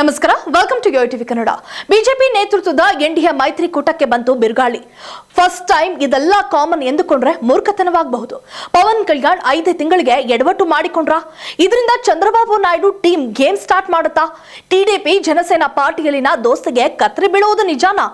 ನಮಸ್ಕಾರ welcome to TV Kannada BJP ನೇತೃತ್ವದ NDA ಮೈತ್ರಿಕೂಟಕ್ಕೆ ಬಂತು ಬಿರುಗಾಳಿ. ಫಸ್ಟ್ ಟೈಮ್ ಇದೆಲ್ಲ ಕಾಮನ್ ಎಂದುಕೊಂಡ್ರೆ ಮೂರ್ಖತನವಾಗಬಹುದು. ಪವನ್ ಕಲ್ಯಾಣ್ ಐದೇ ತಿಂಗಳಿಗೆ ಎಡವಟ್ಟು ಮಾಡಿಕೊಂಡ್ರ? ಇದರಿಂದ Chandrababu Naidu team game start ಮಾಡುತ್ತಾ? ಟಿಡಿಪಿ ಜನಸೇನಾ ಪಾರ್ಟಿಯಲ್ಲಿನ ದೋಸ್ತಿಗೆ ಕತ್ರಿ ಬೀಳುವುದು ನಿಜಾನಾ?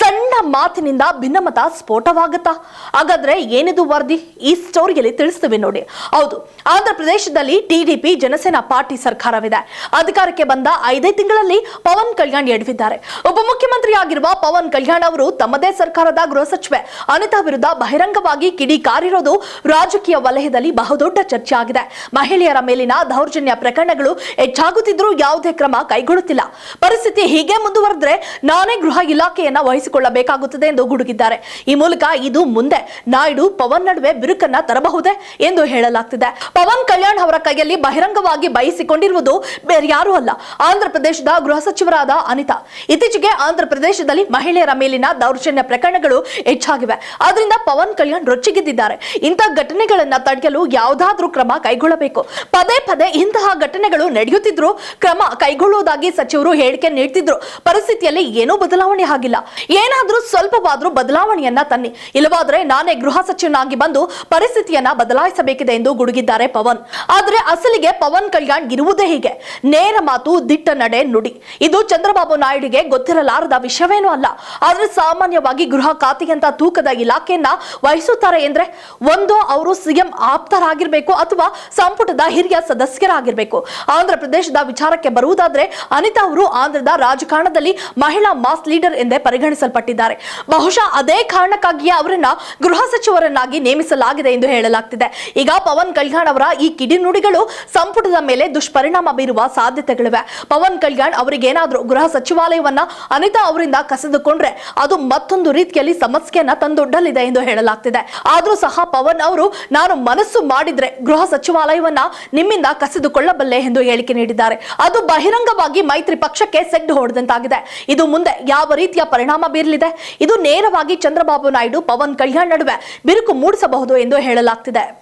ಸಣ್ಣ ಮಾತಿನಿಂದ ಭಿನ್ನಮತ ಸ್ಫೋಟವಾಗುತ್ತಾ? ಹಾಗಾದ್ರೆ ಏನಿದು ವರದಿ? ಈ ಸ್ಟೋರಿಯಲ್ಲಿ ತಿಳಿಸ್ತೀವಿ ನೋಡಿ. ಹೌದು ಆಂಧ್ರ ಪ್ರದೇಶದಲ್ಲಿ ಟಿಡಿಪಿ ಜನಸೇನಾ ಪಾರ್ಟಿ ಸರ್ಕಾರವಿದೆ. ಅಧಿಕಾರಕ್ಕೆ ಬಂದ ಐದೇ ತಿಂಗಳಲ್ಲಿ ಪವನ್ ಕಲ್ಯಾಣ್ ಎಡವಿದ್ದಾರೆ ಉಪಮುಖ್ಯಮಂತ್ರಿ ಆಗಿರುವ ಪವನ್ ಕಲ್ಯಾಣ್ ಅವರು ತಮ್ಮದೇ ಸರ್ಕಾರದ ಗೃಹ ಸಚಿವೆ. ಅನಿತಾ ವಿರುದ್ಧ ಬಹಿರಂಗವಾಗಿ ಕಿಡಿ ಕಾರಿರೋದು ರಾಜಕೀಯ ವಲಯದಲ್ಲಿ ಬಹುದೊಡ್ಡ ಚರ್ಚೆ ಆಗಿದೆ. ಮಹಿಳೆಯರ ಮೇಲಿನ ದೌರ್ಜನ್ಯ ಪ್ರಕರಣಗಳು ಹೆಚ್ಚಾಗುತ್ತಿದ್ದರೂ ಯಾವುದೇ ಕ್ರಮ ಕೈಗೊಳ್ಳುತ್ತಿಲ್ಲ. ಪರಿಸ್ಥಿತಿ ಹೀಗೆ ಮುಂದುವರೆದ್ರೆ ನಾನೇ ಗೃಹ ಇಲಾಖೆಯನ್ನ ವಹಿಸಿಕೊಳ್ಳಬೇಕಾಗುತ್ತದೆ ಎಂದು ಗುಡುಗಿದ್ದಾರೆ. ಈ ಮೂಲಕ ಇದು ಮುಂದೆ ನಾಯ್ಡು ಪವನ್ ನಡುವೆ ಬಿರುಕನ್ನ ತರಬಹುದೇ ಎಂದು ಹೇಳಲಾಗ್ತಿದೆ. ಪವನ್ ಕಲ್ಯಾಣ್ ಅವರ ಕೈಯಲ್ಲಿ ಬಹಿರಂಗವಾಗಿ ಬಯಸಿಕೊಂಡಿರುವುದು ಬೇರೆ ಯಾರೂ ಅಲ್ಲ. ಆಂಧ್ರ ಪ್ರದೇಶದ ಗೃಹ ಸಚಿವರಾದ ಅನಿತಾ. ಇತ್ತೀಚೆಗೆ ಆಂಧ್ರ ಪ್ರದೇಶದಲ್ಲಿ ಮಹಿಳೆಯರ ಮೇಲಿನ ದೌರ್ಜನ್ಯ ಪ್ರಕರಣಗಳು ಹೆಚ್ಚಾಗಿವೆ. ಆದ್ರಿಂದ ಪವನ್ ಕಲ್ಯಾಣ್ ರೊಚ್ಚಿಗೆದ್ದಿದ್ದಾರೆ. ಇಂತಹ ಘಟನೆಗಳನ್ನ ತಡೆಯಲು ಯಾವುದಾದ್ರೂ ಕ್ರಮ ಕೈಗೊಳ್ಳಬೇಕು. ಪದೇ ಪದೇ ಇಂತಹ ಘಟನೆಗಳು ನಡೆಯುತ್ತಿದ್ರು ಕ್ರಮ ಕೈಗೊಳ್ಳುವುದಾಗಿ ಸಚಿವರು ಹೇಳಿಕೆ ನೀಡ್ತಿದ್ರು. ಪರಿಸ್ಥಿತಿಯಲ್ಲಿ ಏನೂ ಬದಲಾವಣೆ ಆಗಿಲ್ಲ. ಏನಾದ್ರೂ ಸ್ವಲ್ಪವಾದ್ರೂ ಬದಲಾವಣೆಯನ್ನ ತನ್ನಿ. ಇಲ್ಲವಾದ್ರೆ ನಾನೇ ಗೃಹ ಸಚಿವನಾಗಿ ಬಂದು ಪರಿಸ್ಥಿತಿಯನ್ನ ಬದಲಾಯಿಸಬೇಕಿದೆ ಎಂದು ಗುಡುಗಿದ್ದಾರೆ ಪವನ್. ಆದ್ರೆ ಅಸಲಿಗೆ ಪವನ್ ಕಲ್ಯಾಣ್ ಇರುವುದೇ ಹೀಗೆ. ನೇರ ಮಾತು, ದಿಟ್ಟ ನಡೆ ನುಡಿ. ಇದು ಚಂದ್ರಬಾಬು ನಾಯ್ಡಿಗೆ ಗೊತ್ತಿರಲಾರದ ವಿಷಯವೇನೂ ಅಲ್ಲ. ಆದರೆ ಸಾಮಾನ್ಯವಾಗಿ ಗೃಹ ಖಾತೆಯಂತ ತೂಕದ ಇಲಾಖೆಯನ್ನ ವಹಿಸುತ್ತಾರೆ ಎಂದ್ರೆ ಒಂದು ಅವರು ಸಿಎಂ ಆಪ್ತರಾಗಿರ್ಬೇಕು ಅಥವಾ ಸಂಪುಟದ ಹಿರಿಯ ಸದಸ್ಯರಾಗಿರ್ಬೇಕು. ಆಂಧ್ರ ಪ್ರದೇಶದ ವಿಚಾರಕ್ಕೆ ಬರುವುದಾದ್ರೆ ಅನಿತಾ ಅವರು ಆಂಧ್ರದ ರಾಜಕಾರಣದಲ್ಲಿ ಮಹಿಳಾ ಮಾಸ್ ಲೀಡರ್ ಎಂದೇ ಪರಿಗಣಿಸಲ್ಪಟ್ಟಿದ್ದಾರೆ. ಬಹುಶಃ ಅದೇ ಕಾರಣಕ್ಕಾಗಿಯೇ ಅವರನ್ನ ಗೃಹ ಸಚಿವರನ್ನಾಗಿ ನೇಮಿಸಲಾಗಿದೆ ಎಂದು ಹೇಳಲಾಗ್ತಿದೆ. ಈಗ ಪವನ್ ಕಲ್ಯಾಣ್ ಅವರ ಈ ಕಿಡಿನುಡಿಗಳು ಸಂಪುಟದ ಮೇಲೆ ದುಷ್ಪರಿಣಾಮ ಬೀರುವ ಸಾಧ್ಯತೆಗಳಿವೆ. ಪವನ್ ಕಲ್ಯಾಣ್ ಅವರಿಗೇನಾದ್ರೂ ಗೃಹ ಸಚಿವಾಲಯವನ್ನ ಅನಿತಾ ಅವರಿಂದ ಕಸಿದುಕೊಂಡ್ರೆ ಅದು ಮತ್ತೊಂದು ರೀತಿಯಲ್ಲಿ ಸಮಸ್ಯೆಯನ್ನ ತಂದೊಡ್ಡಲಿದೆ ಎಂದು ಹೇಳಲಾಗ್ತಿದೆ. ಆದ್ರೂ ಸಹ ಪವನ್ ಅವರು, ನಾನು ಮನಸ್ಸು ಮಾಡಿದ್ರೆ ಗೃಹ ಸಚಿವಾಲಯವನ್ನ ನಿಮ್ಮಿಂದ ಕಸಿದುಕೊಳ್ಳಬಲ್ಲೆ ಎಂದು ಹೇಳಿಕೆ ನೀಡಿದ್ದಾರೆ. ಅದು ಬಹಿರಂಗವಾಗಿ ಮೈತ್ರಿ ಪಕ್ಷಕ್ಕೆ ಸೆಡ್ಡು ಹೊಡೆದಂತಾಗಿದೆ. ಇದು ಮುಂದೆ ಯಾವ ರೀತಿಯ ಪರಿಣಾಮ ಬೀರಲಿದೆ? ಇದು ನೇರವಾಗಿ ಚಂದ್ರಬಾಬು ನಾಯ್ಡು, ಪವನ್ ಕಲ್ಯಾಣ್ ನಡುವೆ ಬಿರುಕು ಮೂಡಿಸಬಹುದು ಎಂದು ಹೇಳಲಾಗ್ತಿದೆ.